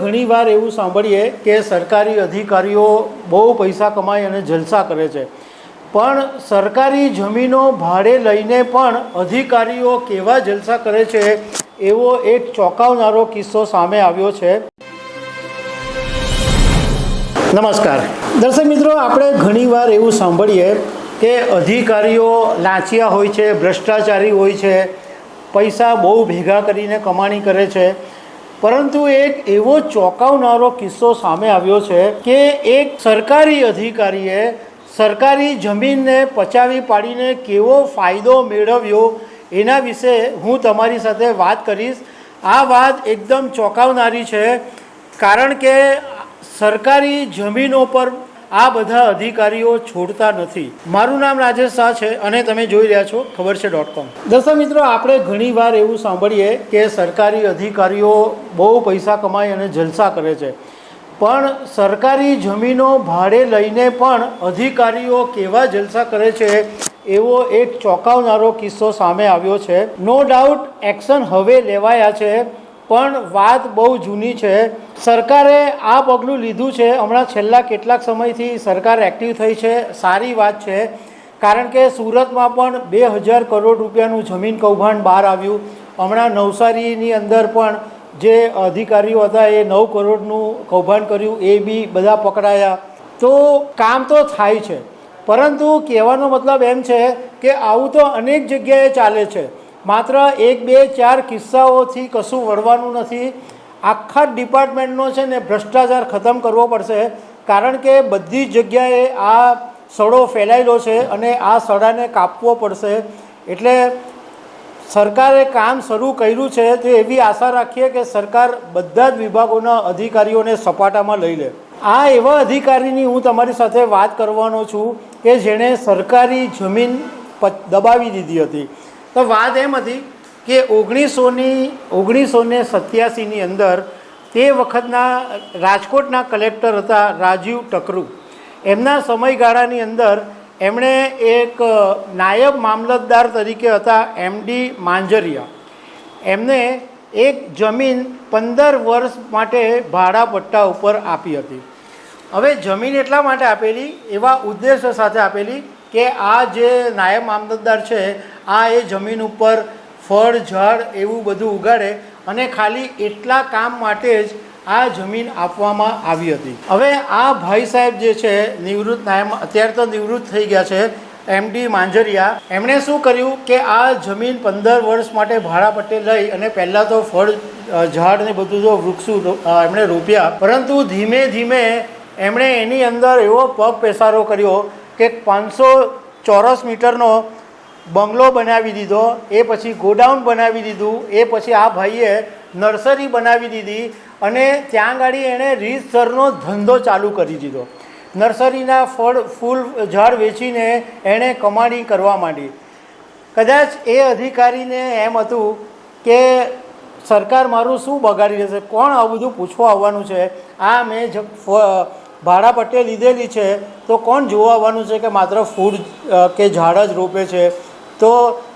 ઘણીવાર એવું સાંભળીએ કે સરકારી અધિકારીઓ બહુ પૈસા કમાય અને જલસા કરે છે. પણ સરકારી જમીનો ભાડે લઈને પણ અધિકારીઓ કેવા જલસા કરે છે એવો એક ચોંકાવનારો કિસ્સો સામે આવ્યો છે. નમસ્કાર. દર્શક મિત્રો, આપણે ઘણીવાર એવું સાંભળીએ કે અધિકારીઓ લાંચિયા હોય છે, ભ્રષ્ટાચારી હોય છે, પૈસા બહુ ભેગા કરીને કમાણી કરે છે. પરંતુ એક એવો ચોંકાવનારો કિસ્સો સામે આવ્યો છે કે એક સરકારી અધિકારીએ સરકારી જમીનને પચાવી પાડીને કેવો ફાયદો મેળવ્યો એના વિશે હું તમારી સાથે વાત કરીશ. આ વાત એકદમ ચોંકાવનારી છે, કારણ કે સરકારી જમીનો પર આ બધા અધિકારીઓ છોડતા નથી. મારું નામ રાજેશ શાહ છે અને તમે જોઈ રહ્યા છો ખબર છે ડોટ કોમ દર્શક મિત્રો, આપણે ઘણીવાર એવું સાંભળીએ કે સરકારી અધિકારીઓ બહુ પૈસા કમાય અને જલસા કરે છે. પણ સરકારી જમીનો ભાડે લઈને પણ અધિકારીઓ કેવા જલસા કરે છે એવો એક ચોંકાવનારો કિસ્સો સામે આવ્યો છે. નો ડાઉટ એક્શન હવે લેવાયા છે. પણ વાત બહુ જૂની છે. સરકારે આ પગલું લીધું છે. હમણાં છેલ્લા કેટલાક સમયથી સરકાર એક્ટિવ થઈ છે. સારી વાત છે. કારણ કે સુરતમાં પણ બે હજાર કરોડ રૂપિયાનું જમીન કૌભાંડ બહાર આવ્યું. હમણાં નવસારીની અંદર પણ જે અધિકારીઓ હતા એ નવ કરોડનું કૌભાંડ કર્યું. એ બી બધા પકડાયા. તો કામ તો થાય છે. પરંતુ કહેવાનો મતલબ એમ છે કે આવું તો અનેક જગ્યાએ ચાલે છે. માત્ર એક, બે, ચાર કિસ્સાઓથી કશું વળવાનું નથી. આખા ડિપાર્ટમેન્ટનો છે ને ભ્રષ્ટાચાર ખતમ કરવો પડશે. કારણ કે બધી જગ્યાએ આ સડો ફેલાયેલો છે અને આ સડાને કાપવો પડશે. એટલે સરકારે કામ શરૂ કર્યું છે તો એવી આશા રાખીએ કે સરકાર બધા જ વિભાગોના અધિકારીઓને સપાટામાં લઈ લે. આ એવા અધિકારીની હું તમારી સાથે વાત કરવાનો છું કે જેણે સરકારી જમીન દબાવી દીધી હતી. તો વાત એમ હતી કે ઓગણીસોની, ઓગણીસોને સત્યાસીની અંદર તે વખતના રાજકોટના કલેક્ટર હતા રાજીવ ટકરુ. એમના સમયગાળાની અંદર એમણે એક નાયબ મામલતદાર તરીકે હતા એમડી માંજરિયા. એમને એક જમીન પંદર વર્ષ માટે ભાડા પટ્ટા ઉપર આપી હતી. હવે જમીન એટલા માટે આપેલી, એવા ઉદ્દેશ્ય સાથે આપેલી કે આ જે નાયબ મામલતદાર છે, આ એ જમીન ઉપર ફળ, ઝાડ એવું બધું ઉગાડે અને ખાલી એટલા કામ માટે જ આ જમીન આપવામાં આવી હતી. હવે આ ભાઈ સાહેબ જે છે, નિવૃત્ત નાયબ, અત્યારે તો નિવૃત્ત થઈ ગયા છે એમડી માંજરિયા. એમણે શું કર્યું કે આ જમીન પંદર વર્ષ માટે ભાડા પટ્ટે લઈ અને પહેલાં તો ફળ, ઝાડ ને બધું જો વૃક્ષો એમણે રોપ્યા. પરંતુ ધીમે ધીમે એમણે એની અંદર એવો પગ પેસારો કર્યો કે પાંચસો ચોરસ મીટરનો બંગલો બનાવી દીધો, એ પછી ગોડાઉન બનાવી દીધું, એ પછી આ ભાઈએ નર્સરી બનાવી દીધી અને ત્યાં આગળ એણે રીતસરનો ધંધો ચાલુ કરી દીધો. નર્સરીના ફળ, ફૂલ, ઝાડ વેચીને એણે કમાણી કરવા માંડી. કદાચ એ અધિકારીને એમ હતું કે સરકાર મારું શું બગાડી રહેશે કોણ આવું બધું પૂછવા આવવાનું છે? આ મેં ભાડા પટ્ટે લીધેલી છે, તો કોણ જોવા આવવાનું છે કે માત્ર ફૂડ કે ઝાડ જ રોપે છે? તો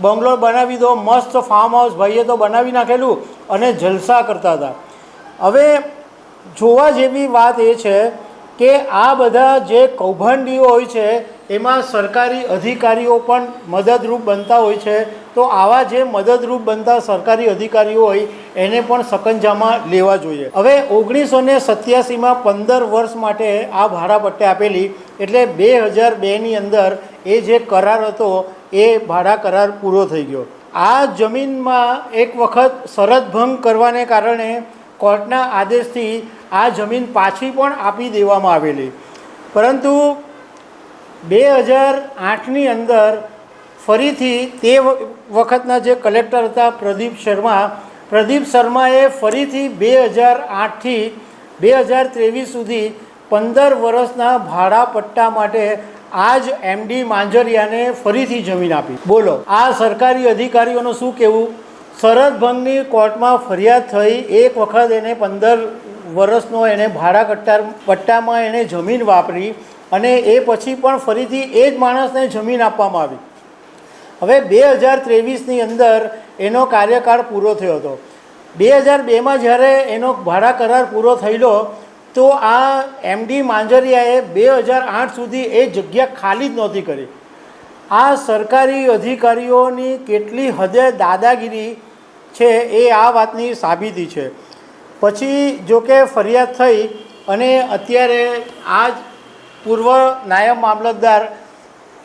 બંગલો બનાવી દો, મસ્ત ફાર્મ હાઉસ ભાઈએ તો બનાવી નાખેલું અને જલસા કરતા હતા. હવે જોવા જેવી વાત એ છે કે આ બધા જે કૌભાંડીઓ હોય છે, એમાં સરકારી અધિકારીઓ પણ મદદરૂપ બનતા હોય છે. તો આવા જે મદદરૂપ બનતા સરકારી અધિકારીઓ હોય, એને પણ સકંજામાં લેવા જોઈએ. હવે ઓગણીસો ને સત્યાસીમાં પંદર વર્ષ માટે આ ભાડાપટ્ટે આપેલી, એટલે બે હજાર બેની અંદર એ જે કરાર હતો, એ ભાડા કરાર પૂરો થઈ ગયો. આ જમીનમાં એક વખત શરત ભંગ કરવાને કારણે કોર્ટના આદેશથી આ જમીન પાછી પણ આપી દેવામાં આવેલી. પરંતુ બે હજાર આઠની અંદર ફરીથી તે વખતના જે કલેક્ટર હતા પ્રદીપ શર્મા, પ્રદીપ શર્માએ ફરીથી બે હજાર આઠથી બે હજાર ત્રેવીસ સુધી પંદર વર્ષના ભાડા પટ્ટા માટે આ જ એમડી માંજરિયાને ફરીથી જમીન આપી. બોલો, આ સરકારી અધિકારીઓનું શું કહેવું? શરત ભંગની કોર્ટમાં ફરિયાદ થઈ, એક વખત એને પંદર વર્ષનો એને ભાડા કટ્ટા, પટ્ટામાં એણે જમીન વાપરી અને એ પછી પણ ફરીથી એ જ માણસને જમીન આપવામાં આવી. હવે બે હજાર ત્રેવીસની અંદર એનો કાર્યકાળ પૂરો થયો હતો. બે હજાર બેમાં જ્યારે એનો ભાડા કરાર પૂરો થયેલો, તો આ એમડી માંજરિયાએ બે હજાર આઠ સુધી એ જગ્યા ખાલી જ નહોતી કરી. આ સરકારી અધિકારીઓની કેટલી હદે દાદાગીરી છે એ આ વાતની સાબિતી છે. પછી જો કે ફરિયાદ થઈ અને અત્યારે આ પૂર્વ નાયબ મામલતદાર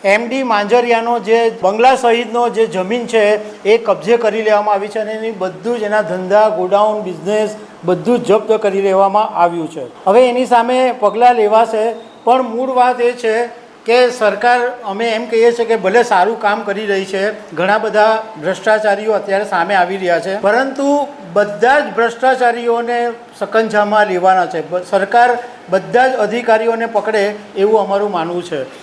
એમડી માંજરિયાનો જે બંગલા સહિતનો જે જમીન છે, એ કબજે કરી લેવામાં આવી છે અને એની બધું જ એના ધંધા, ગોડાઉન, બિઝનેસ બધું જ જપ્ત કરી લેવામાં આવ્યું છે. હવે એની સામે પગલાં લેવાશે, પણ મૂળ વાત એ છે કે સરકાર, અમે એમ કહીએ છીએ કે ભલે સારું કામ કરી રહી છે, ઘણા બધા ભ્રષ્ટાચારીઓ અત્યારે સામે આવી રહ્યા છે, પરંતુ બધા જ ભ્રષ્ટાચારીઓને સકંજામાં લેવાના છે. સરકાર બધા જ અધિકારીઓને પકડે એવું અમારું માનવું છે.